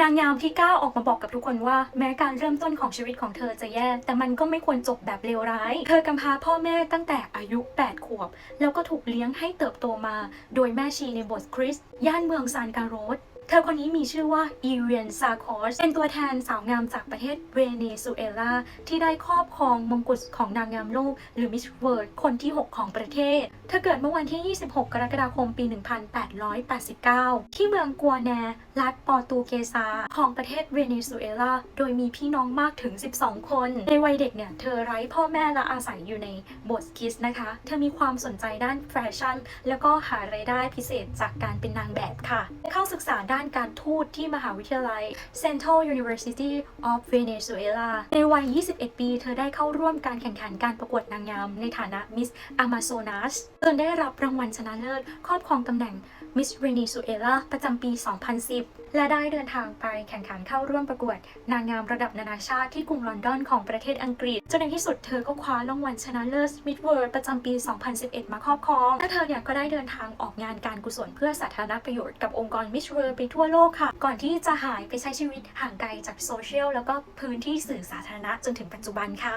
นางงามที่ก้าวออกมาบอกกับทุกคนว่า แม้การเริ่มต้นของชีวิตของเธอจะแย่ แต่มันก็ไม่ควรจบแบบเลวร้าย เธอกำพร้าพ่อแม่ตั้งแต่อายุ 8 ขวบ แล้วก็ถูกเลี้ยงให้เติบโตมา โดยแม่ชีในโบสถ์คริสต์ย่านเมืองซานการโรส เธอคนนี้มีชื่อว่าอีเวียนซาคอสเป็นตัวแทนสาวงามจากประเทศเวเนซุเอลา ที่ได้ครอบครองมงกุฎของนางงามโลก หรือมิสเวิร์ดคนที่ 6 ของประเทศ เธอเกิดเมื่อวันที่ 26 กรกฎาคมปี 1889 ที่เมืองกัวแน รัฐปอร์ตูเกซา ของประเทศเวเนซุเอลา โดยมีพี่น้องมากถึง 12 คน ในวัยเด็กเนี่ย เธอไร้พ่อแม่และอาศัยอยู่ในโบสถ์คิสนะคะ เธอมีความสนใจด้านแฟชั่น แล้วก็หารายได้พิเศษจากการเป็นนางแบบค่ะ เข้าศึกษาด้านการทูตที่มหาวิทยาลัย Central University of Venezuela ในวัย 21 ปี เธอได้เข้าร่วมการแข่งขันการประกวดนางงามในฐานะ Miss Amazonas จนได้รับรางวัลชนะเลิศ ครอบครองตำแหน่ง Miss Venezuela ประจำปี 2010 และได้เดินทางไปแข่งขันเข้าร่วมประกวด นางงามระดับนานาชาติที่กรุงลอนดอนของประเทศอังกฤษจนในที่สุดเธอก็คว้ารางวัลชนะเลิศ Miss World ประจำปี 2011 มาครอบครองและเธอเนี่ยก็ได้เดินทางออกงานการกุศลเพื่อสาธารณประโยชน์กับองค์กร Miss World ทั่วโลกค่ะ ก่อนที่จะหายไปใช้ชีวิตห่างไกลจากโซเชียลแล้วก็พื้นที่สื่อสาธารณะจนถึงปัจจุบันค่ะ